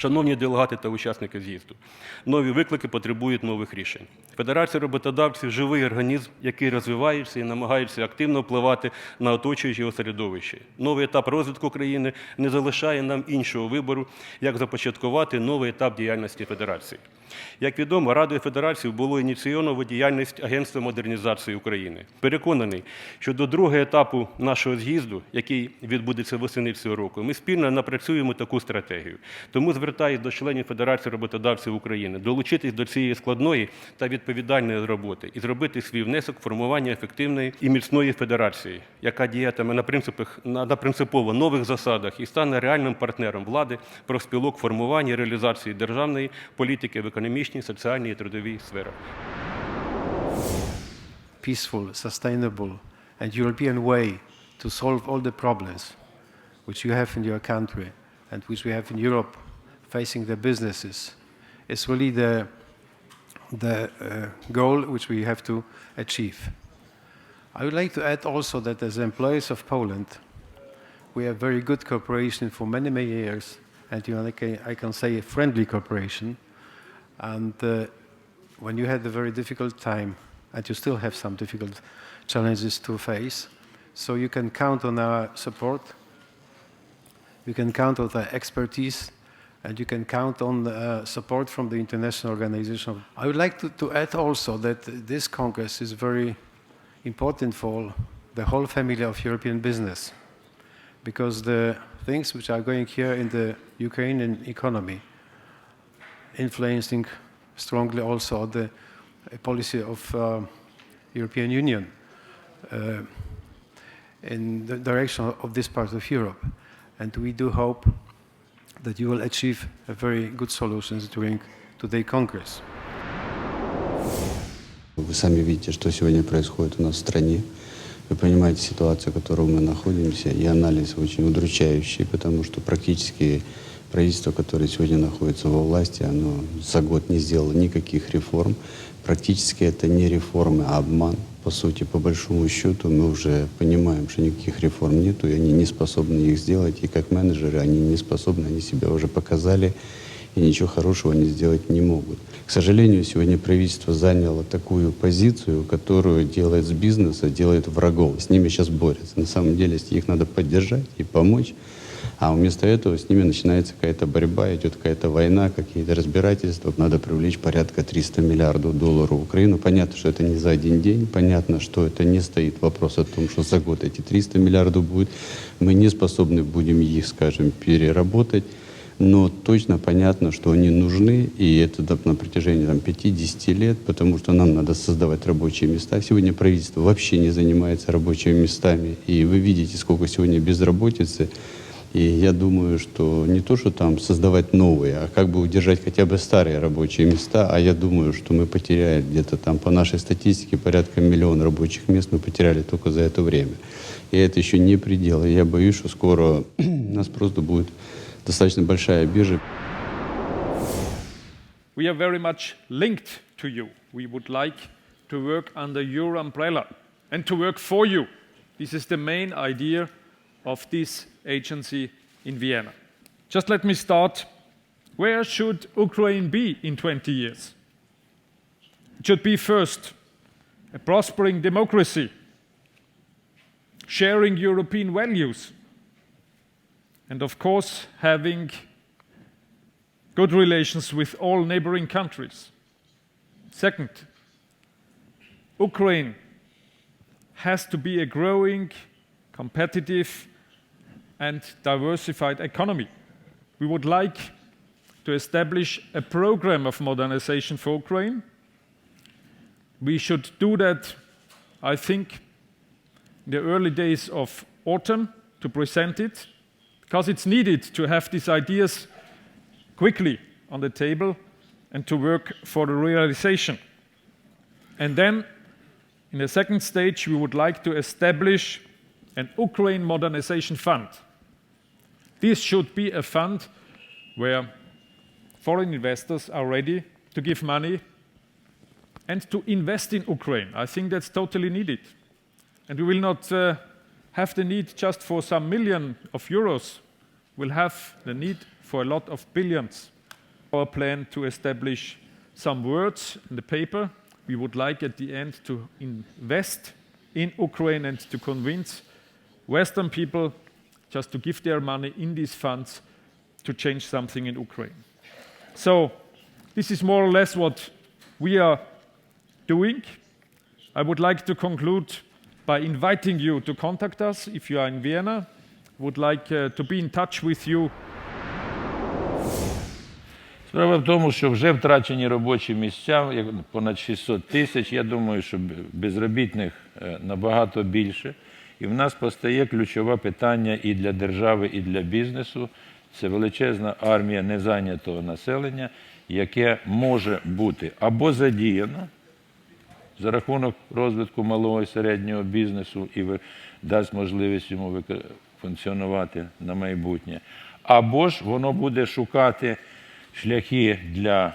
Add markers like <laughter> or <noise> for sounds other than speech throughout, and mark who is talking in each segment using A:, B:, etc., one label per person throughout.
A: Шановні делегати та учасники з'їзду, нові виклики потребують нових рішень. Федерація роботодавців живий організм, який розвивається і намагається активно впливати на оточуюче його середовище. Новий етап розвитку країни не залишає нам іншого вибору, як започаткувати новий етап діяльності федерації. Як відомо, Радою Федерації було ініційовано діяльність Агентства модернізації України. Переконаний, що до другого етапу нашого з'їзду, який відбудеться восени цього року, ми спільно напрацюємо таку стратегію. Тому звертаюся до членів Федерації роботодавців України долучитись до цієї складної та відповідальної роботи і зробити свій внесок в формування ефективної і міцної федерації, яка діятиме на принципах на, принципово нових засадах і стане реальним партнером влади профспілок в формуванні і реалізації державної політики в економічній, соціальній і трудовій сферах.
B: peaceful, sustainable, and European way to solve all the problems which you have in your country and which we have in Europe facing the businesses is really the, the uh, goal which we have to achieve. I would like to add also that as employees of Poland, we have very good cooperation for many, many years, and you know, I, can, I can say a friendly cooperation. And uh, when you had a very difficult time, and you still have some difficult challenges to face, so you can count on our support, you can count on our expertise, and you can count on uh, support from the international organization. I would like to, to add also that this Congress is very important for the whole family of European business, because the things which are going here in the Ukrainian economy influencing strongly also the uh, policy of uh, European Union uh, in the direction of this part of Europe. And we do hope that you will achieve very good solutions during today's Congress.
C: Вы сами видите, что сегодня происходит у нас в стране. Вы понимаете ситуацию, в которой мы находимся, и анализ очень удручающий, потому что практически правительство, которое сегодня находится во власти, оно за год не сделало никаких реформ. Практически это не реформы, а обман. По сути, по большому счету, мы уже понимаем, что никаких реформ нету, и они не способны их сделать. И как менеджеры они не способны, они себя уже показали, и ничего хорошего они сделать не могут. К сожалению, сегодня правительство заняло такую позицию, которую делает с бизнеса, делает врагов. С ними сейчас борются. На самом деле, их надо поддержать и помочь. А вместо этого с ними начинается какая-то борьба, идет какая-то война, какие-то разбирательства. Надо привлечь порядка 300 миллиардов долларов в Украину. Понятно, что это не за один день. Понятно, что это не стоит вопрос о том, что за год эти 300 миллиардов будет. Мы не способны будем их, скажем, переработать. Но точно понятно, что они нужны, и это на протяжении там, 5-10 лет, потому что нам надо создавать рабочие места. Сегодня правительство вообще не занимается рабочими местами, и вы видите, сколько сегодня безработицы. И я думаю, что не то, что там создавать новые, а как бы удержать хотя бы старые рабочие места. А я думаю, что мы потеряли где-то там по нашей статистике порядка миллиона рабочих мест мы потеряли только за это время. И это еще не предел. И я боюсь, что скоро у <clears throat> нас просто будет достаточно большая биржа.
D: We are very much linked to you. We would like to work under your umbrella and to work for you. This is the main idea of this agency in Vienna. Just let me start. Where should Ukraine be in 20 years? It should be first a prospering democracy, sharing European values, and of course, having good relations with all neighboring countries. Second, Ukraine has to be a growing, competitive, and diversified economy. We would like to establish a program of modernization for Ukraine. We should do that, I think, in the early days of autumn to present it, because it's needed to have these ideas quickly on the table and to work for the realization. And then, in the second stage, we would like to establish an Ukraine Modernization Fund. This should be a fund where foreign investors are ready to give money and to invest in Ukraine. I think that's totally needed. And we will not uh, have the need just for some million of euros. We'll have the need for a lot of billions. Our plan to establish some words in the paper. We would like at the end to invest in Ukraine and to convince Western people just to give their money in these funds to change something in Ukraine. So, this is more or less what we are doing. I would like to conclude by inviting you to contact us if you are in Vienna. Would like uh, to be in touch with you
E: Справа в тому, що вже втрачені робочі місця, понад 600 тисяч. Я думаю, що безробітних е, набагато більше. І в нас постає ключове питання і для держави, і для бізнесу. Це величезна армія незайнятого населення, яке може бути або задіяно за рахунок розвитку малого і середнього бізнесу і дасть можливість йому функціонувати на майбутнє. Або ж воно буде шукати шляхи для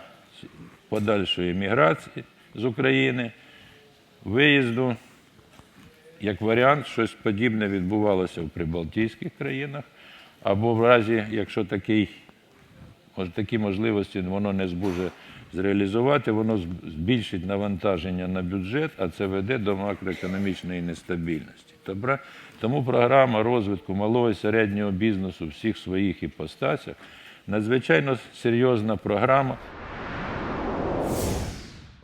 E: подальшої міграції з України, виїзду. Як варіант, щось подібне відбувалося в прибалтійських країнах, або в разі, якщо такий такі можливості воно не зможе зреалізувати, воно збільшить навантаження на бюджет, а це веде до макроекономічної нестабільності. Тому програма розвитку малого і середнього бізнесу всіх своїх іпостасях надзвичайно серйозна програма.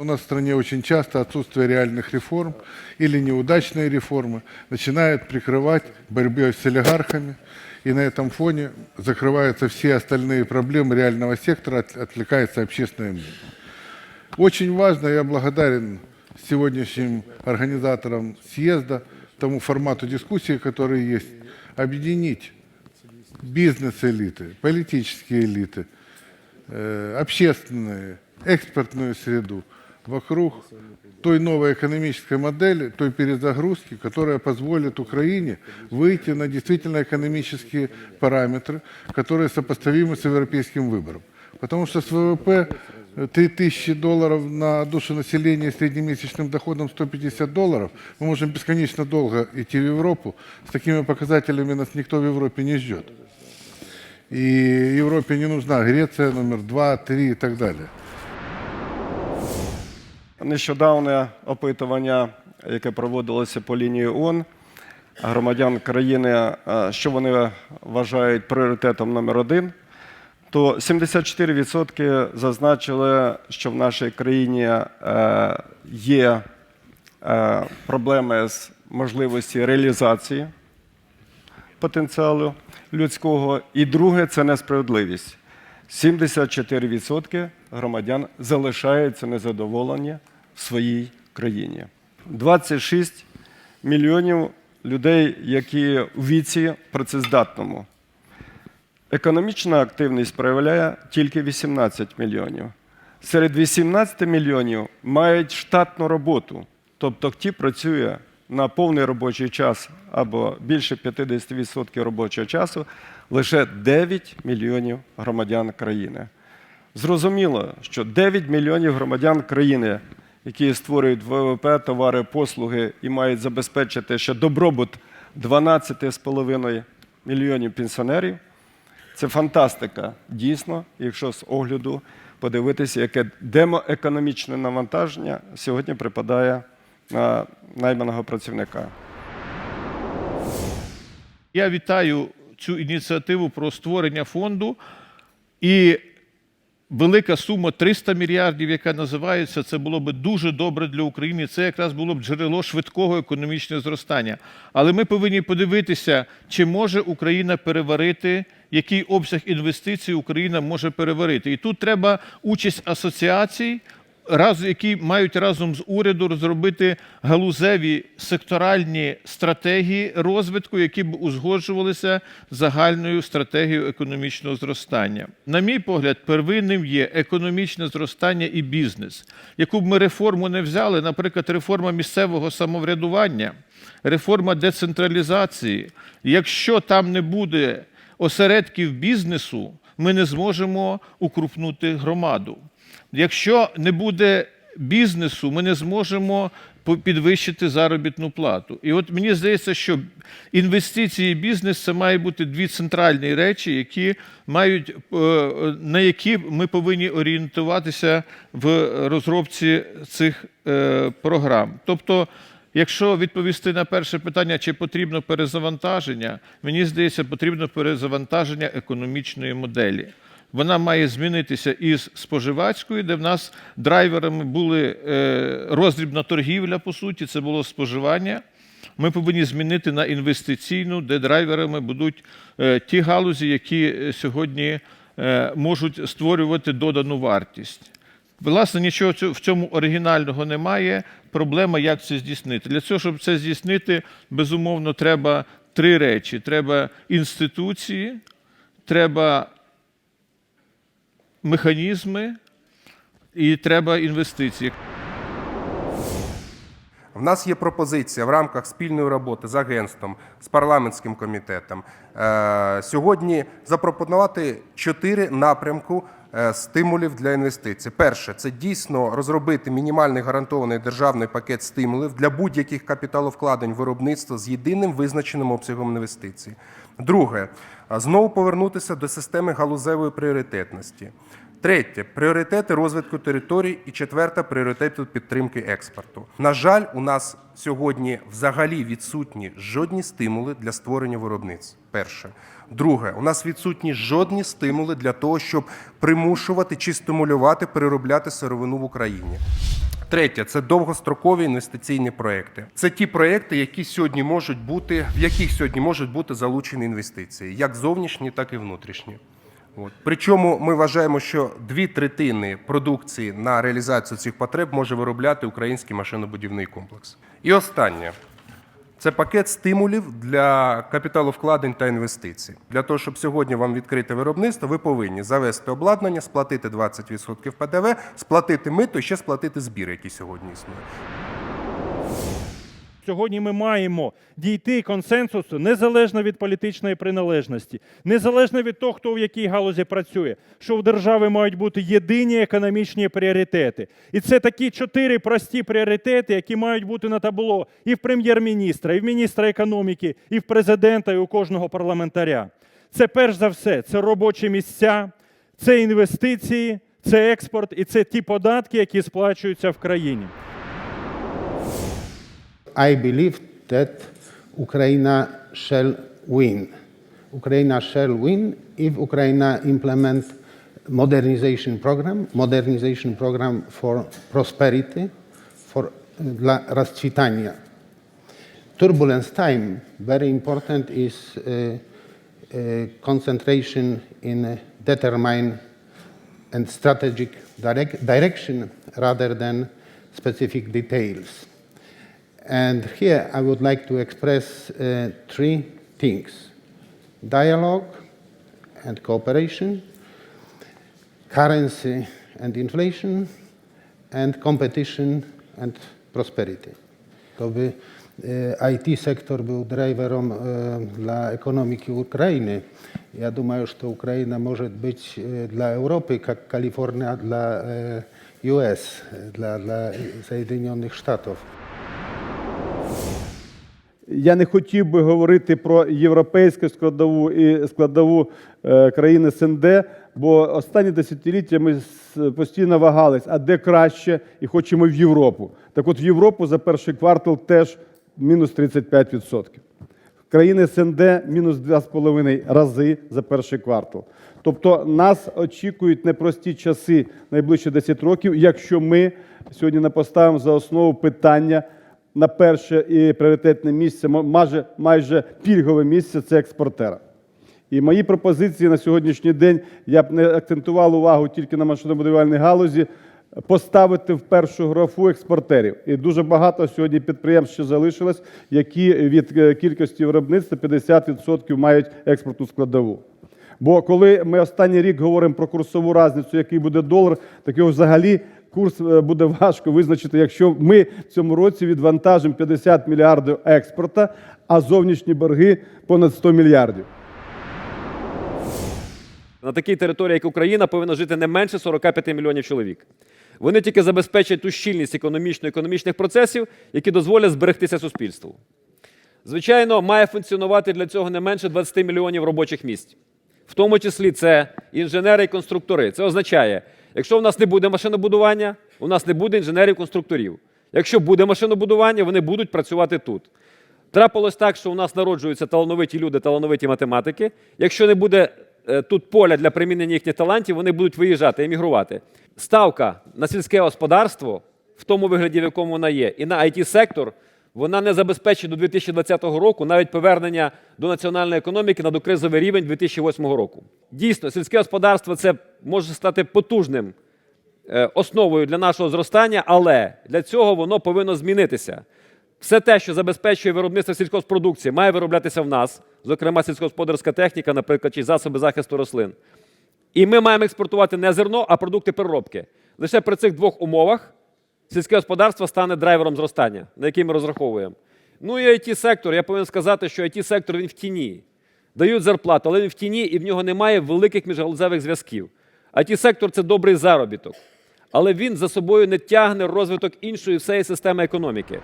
F: У нас в стране очень часто отсутствие реальных реформ или неудачные реформы начинают прикрывать борьбой с олигархами, и на этом фоне закрываются все остальные проблемы реального сектора, от- отвлекается общественное мнение. Очень важно, я благодарен сегодняшним организаторам съезда, тому формату дискуссии, который есть, объединить бизнес-элиты, политические элиты, э, общественную, экспортную среду вокруг той новой экономической модели, той перезагрузки, которая позволит Украине выйти на действительно экономические параметры, которые сопоставимы с европейским выбором. Потому что с ВВП э, 3000 долларов на душу населения и среднемесячным доходом 150 долларов мы можем бесконечно долго идти в Европу. С такими показателями нас никто в Европе не ждет. И Европе не нужна Греция номер два, три и так далее.
G: Нещодавне опитування, яке проводилося по лінії ООН, громадян країни, е, що вони вважають пріоритетом номер один, то 74% зазначили, що в нашій країні е, є е, проблеми з можливості реалізації потенціалу людського. І друге це несправедливість. 74% громадян залишаються незадоволені в своїй країні. 26 мільйонів людей, які у віці працездатному. Економічна активність проявляє тільки 18 мільйонів. Серед 18 мільйонів мають штатну роботу, тобто ті працює на повний робочий час або більше 50% робочого часу лише 9 мільйонів громадян країни. Зрозуміло, що 9 мільйонів громадян країни, які створюють ВВП, товари, послуги і мають забезпечити ще добробут 12,5 мільйонів пенсіонерів, це фантастика, дійсно, якщо з огляду подивитися, яке демоекономічне навантаження сьогодні припадає на найманого працівника.
H: Я вітаю цю ініціативу про створення фонду і велика сума 300 мільярдів, яка називається, це було б дуже добре для України. Це якраз було б джерело швидкого економічного зростання. Але ми повинні подивитися, чи може Україна переварити, який обсяг інвестицій Україна може переварити. І тут треба участь асоціацій, раз, які мають разом з урядом розробити галузеві секторальні стратегії розвитку, які б узгоджувалися загальною стратегією економічного зростання. На мій погляд, первинним є економічне зростання і бізнес. Яку б ми реформу не взяли, наприклад, реформа місцевого самоврядування, реформа децентралізації. Якщо там не буде осередків бізнесу, ми не зможемо укрупнути громаду. Якщо не буде бізнесу, ми не зможемо підвищити заробітну плату. І от мені здається, що інвестиції і бізнес це мають бути дві центральні речі, які мають, е, на які ми повинні орієнтуватися в розробці цих е, програм. Тобто, якщо відповісти на перше питання, чи потрібно перезавантаження, мені здається, потрібно перезавантаження економічної моделі. Вона має змінитися із споживацької, де в нас драйверами були е, роздрібна торгівля, по суті, це було споживання. Ми повинні змінити на інвестиційну, де драйверами будуть е, ті галузі, які е, сьогодні можуть створювати додану вартість. Власне, нічого в цьому оригінального немає. Проблема, як це здійснити. Для цього, щоб це здійснити, безумовно, треба три речі: треба інституції, треба механізми і треба інвестиції.
I: В нас є пропозиція в рамках спільної роботи з агентством, з парламентським комітетом е, сьогодні запропонувати чотири напрямку е, стимулів для інвестицій. Перше це дійсно розробити мінімальний гарантований державний пакет стимулів для будь-яких капіталовкладень в виробництво з єдиним визначеним обсягом інвестицій. Друге знову повернутися до системи галузевої пріоритетності. Третє пріоритети розвитку територій. І четверте пріоритети підтримки експорту. На жаль, у нас сьогодні взагалі відсутні жодні стимули для створення виробництв. Перше. Друге, у нас відсутні жодні стимули для того, щоб примушувати чи стимулювати переробляти сировину в Україні. Третє це довгострокові інвестиційні проекти. Це ті проекти, які сьогодні можуть бути, в яких сьогодні можуть бути залучені інвестиції, як зовнішні, так і внутрішні. От. Причому ми вважаємо, що дві третини продукції на реалізацію цих потреб може виробляти український машинобудівний комплекс. І останнє це пакет стимулів для капіталовкладень та інвестицій. Для того, щоб сьогодні вам відкрити виробництво, ви повинні завести обладнання, сплатити 20% ПДВ, сплатити мито і ще сплатити збір, який сьогодні існує.
J: Сьогодні ми маємо дійти консенсусу незалежно від політичної приналежності, незалежно від того, хто в якій галузі працює, що в держави мають бути єдині економічні пріоритети. І це такі чотири прості пріоритети, які мають бути на табло і в прем'єр-міністра, і в міністра економіки, і в президента, і у кожного парламентаря. Це перш за все, це робочі місця, це інвестиції, це експорт і це ті податки, які сплачуються в країні.
K: I believe that Ukraine shall win. Ukraine shall win if Ukraine implement modernization program, modernization program for prosperity, for dla rozkwitania. Turbulence time, very important is uh, uh, concentration in uh, determine and strategic direct, direction rather than specific details. And here I would like to express uh, three things dialogue and cooperation, currency and inflation, and competition and prosperity. To by e, IT sektor był driverem e, dla ekonomiki Ukrainy. Ja думаю, что Украина может быть e, dla Europy, как Калифорния dla e, US, dla, dla Соединенных Штатов.
L: Я не хотів би говорити про європейську складову і складову е, країни СНД, бо останні десятиліття ми постійно вагались, а де краще, і хочемо в Європу. Так от в Європу за перший квартал теж мінус 35%. Країни СНД мінус 2,5 рази за перший квартал. Тобто нас очікують непрості часи найближчі 10 років, якщо ми сьогодні не поставимо за основу питання на перше і пріоритетне місце, майже, майже пільгове місце це експортера. І мої пропозиції на сьогоднішній день я б не акцентував увагу тільки на машинобудівельній галузі, поставити в першу графу експортерів. І дуже багато сьогодні підприємств ще залишилось, які від е, кількості виробництва 50% мають експортну складову. Бо коли ми останній рік говоримо про курсову різницю, який буде долар, так його взагалі курс е, буде важко визначити, якщо ми в цьому році відвантажимо 50 мільярдів експорта, а зовнішні борги понад 100 мільярдів.
M: На такій території, як Україна, повинно жити не менше 45 мільйонів чоловік. Вони тільки забезпечать ту щільність економічно-економічних процесів, які дозволять зберегтися суспільству. Звичайно, має функціонувати для цього не менше 20 мільйонів робочих місць. В тому числі це інженери і конструктори. Це означає, якщо в нас не буде машинобудування, у нас не буде інженерів-конструкторів. Якщо буде машинобудування, вони будуть працювати тут. Трапилось так, що у нас народжуються талановиті люди, талановиті математики. Якщо не буде е, тут поля для примінення їхніх талантів, вони будуть виїжджати, емігрувати. Ставка на сільське господарство в тому вигляді, в якому вона є, і на it сектор вона не забезпечить до 2020 року навіть повернення до національної економіки на докризовий рівень 2008 року. Дійсно, сільське господарство це може стати потужним е, основою для нашого зростання, але для цього воно повинно змінитися. Все те, що забезпечує виробництво сільськогоспродукції, має вироблятися в нас, зокрема сільськогосподарська техніка, наприклад, чи засоби захисту рослин. І ми маємо експортувати не зерно, а продукти переробки. Лише при цих двох умовах сільське господарство стане драйвером зростання, на який ми розраховуємо. Ну і it сектор я повинен сказати, що it сектор він в тіні. Дають зарплату, але він в тіні і в нього немає великих міжгалузевих зв'язків. it сектор це добрий заробіток, але він за собою не тягне розвиток іншої всієї системи економіки.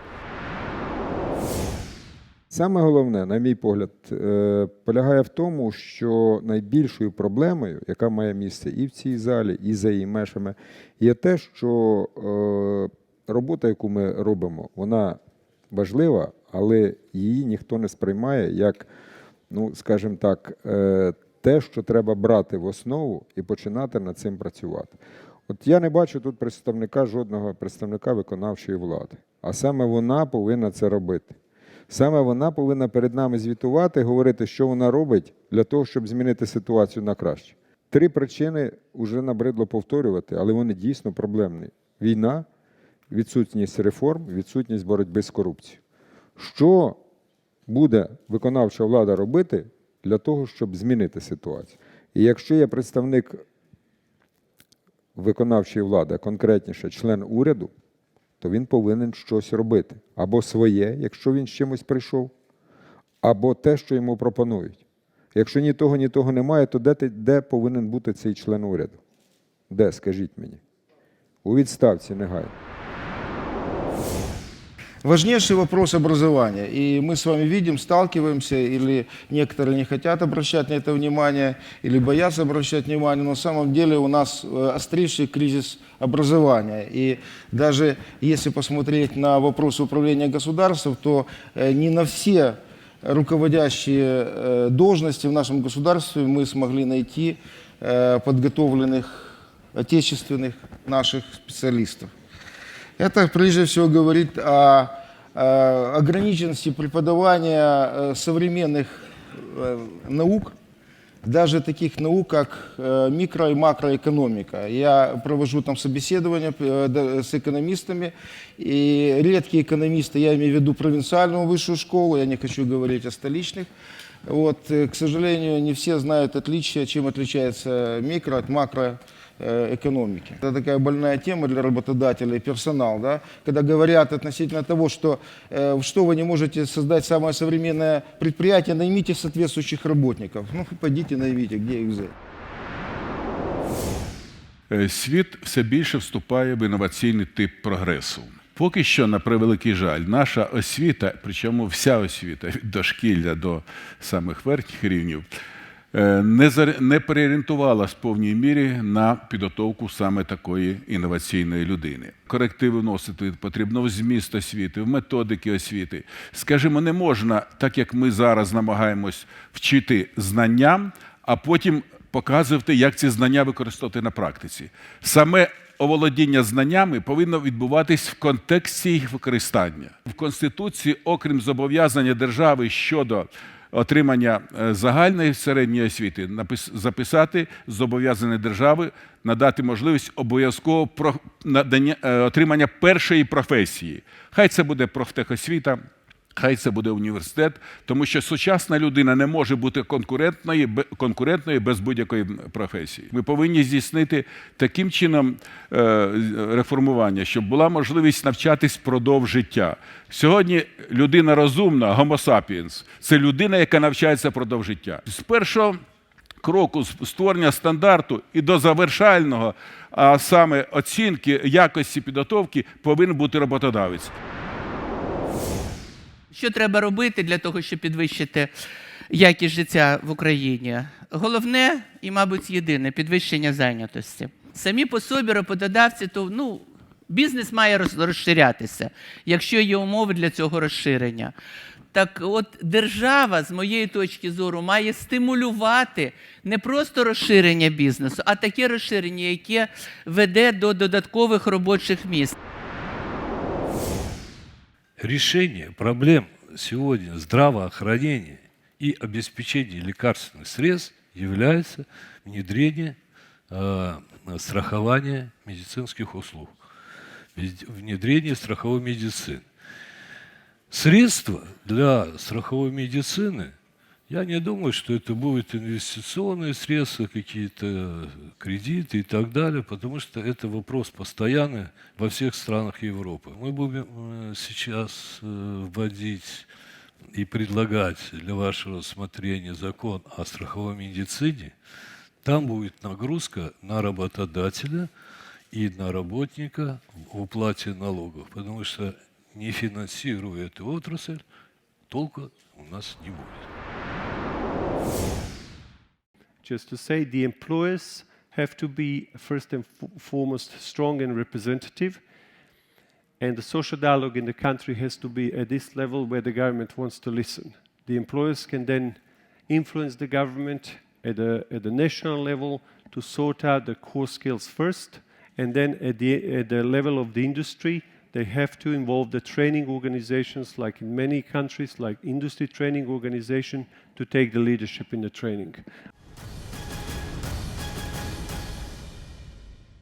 N: Саме головне, на мій погляд, е, полягає в тому, що найбільшою проблемою, яка має місце і в цій залі, і за її межами, є те, що е, робота, яку ми робимо, вона важлива, але її ніхто не сприймає як, ну скажімо так, е, те, що треба брати в основу і починати над цим працювати. От я не бачу тут представника жодного представника виконавчої влади, а саме вона повинна це робити. Саме вона повинна перед нами звітувати, говорити, що вона робить для того, щоб змінити ситуацію на краще. Три причини вже набридло повторювати, але вони дійсно проблемні: війна, відсутність реформ, відсутність боротьби з корупцією. Що буде виконавча влада робити для того, щоб змінити ситуацію? І якщо є представник виконавчої влади, конкретніше член уряду, то він повинен щось робити. Або своє, якщо він з чимось прийшов, або те, що йому пропонують. Якщо ні того, ні того немає, то де, де повинен бути цей член уряду? Де, скажіть мені? У відставці негайно.
O: Важнейший вопрос образования. И мы с вами видим, сталкиваемся, или некоторые не хотят обращать на это внимание, или боятся обращать внимание. Но на самом деле у нас э, острейший кризис образования. И даже если посмотреть на вопрос управления государством, то э, не на все руководящие э, должности в нашем государстве мы смогли найти подготовленных отечественных наших специалистов. Это прежде всего говорит о, э, ограниченности преподавания э, современных э, наук, даже таких наук, как э, микро- и макроэкономика. Я провожу там собеседования э, да, с экономистами, и редкие экономисты, я имею в виду провинциальную высшую школу, я не хочу говорить о столичных, вот, э, к сожалению, не все знают отличия, чем отличается микро от макро э, экономики. Это такая больная тема для работодателей, персонал, да, когда говорят относительно того, что э, что вы не можете создать самое современное предприятие, наймите соответствующих работников. Ну, пойдите наймите, где их взять.
P: Е, Світ все більше вступає в інноваційний тип прогресу. Поки що, на превеликий жаль, наша освіта, причому вся освіта від <laughs> дошкілля до самих верхніх рівнів, е, не, зар- не переорієнтувалась в повній мірі на підготовку саме такої інноваційної людини. Корективи вносити потрібно в зміст освіти, в методики освіти. Скажімо, не можна, так як ми зараз намагаємось вчити знанням, а потім показувати, як ці знання використовувати на практиці. Саме оволодіння знаннями повинно відбуватись в контексті їх використання. В Конституції, окрім зобов'язання держави щодо отримання е, загальної середньої освіти, записати зобов'язані держави надати можливість обов'язково е, отримання першої професії. Хай це буде профтехосвіта. Хай це буде університет, тому що сучасна людина не може бути конкурентною, конкурентною без будь-якої професії. Ми повинні здійснити таким чином е, реформування, щоб була можливість навчатись впродовж життя. Сьогодні людина розумна, homo sapiens, це людина, яка навчається впродовж життя. З першого кроку створення стандарту і до завершального, а саме оцінки якості підготовки, повинен бути роботодавець.
Q: Що треба робити для того, щоб підвищити якість життя в Україні? Головне і, мабуть, єдине підвищення зайнятості. Самі по собі роботодавці, то ну, бізнес має розширятися, якщо є умови для цього розширення. Так от держава, з моєї точки зору, має стимулювати не просто розширення бізнесу, а таке розширення, яке веде до додаткових робочих місць.
R: Решение проблем сегодня здравоохранения и обеспечения лекарственных средств является внедрение э, страхования медицинских услуг, внедрение страховой медицины. Средства для страховой медицины, я не думаю, что это будут инвестиционные средства, какие-то кредиты и так далее, потому что это вопрос постоянный во всех странах Европы. Мы будем э, сейчас э, вводить и предлагать для вашего рассмотрения закон о страховой медицине. Там будет нагрузка на работодателя и на работника в уплате налогов, потому что не финансируя эту отрасль, толка у нас не будет.
S: Just to say, the employers have to be first and fo- foremost strong and representative, and the social dialogue in the country has to be at this level where the government wants to listen. The employers can then influence the government at the, at national level to sort out the core skills first, and then at the, at the level of the industry, they have to involve the training organizations, like in many countries, like industry training organization, to take the leadership in the training.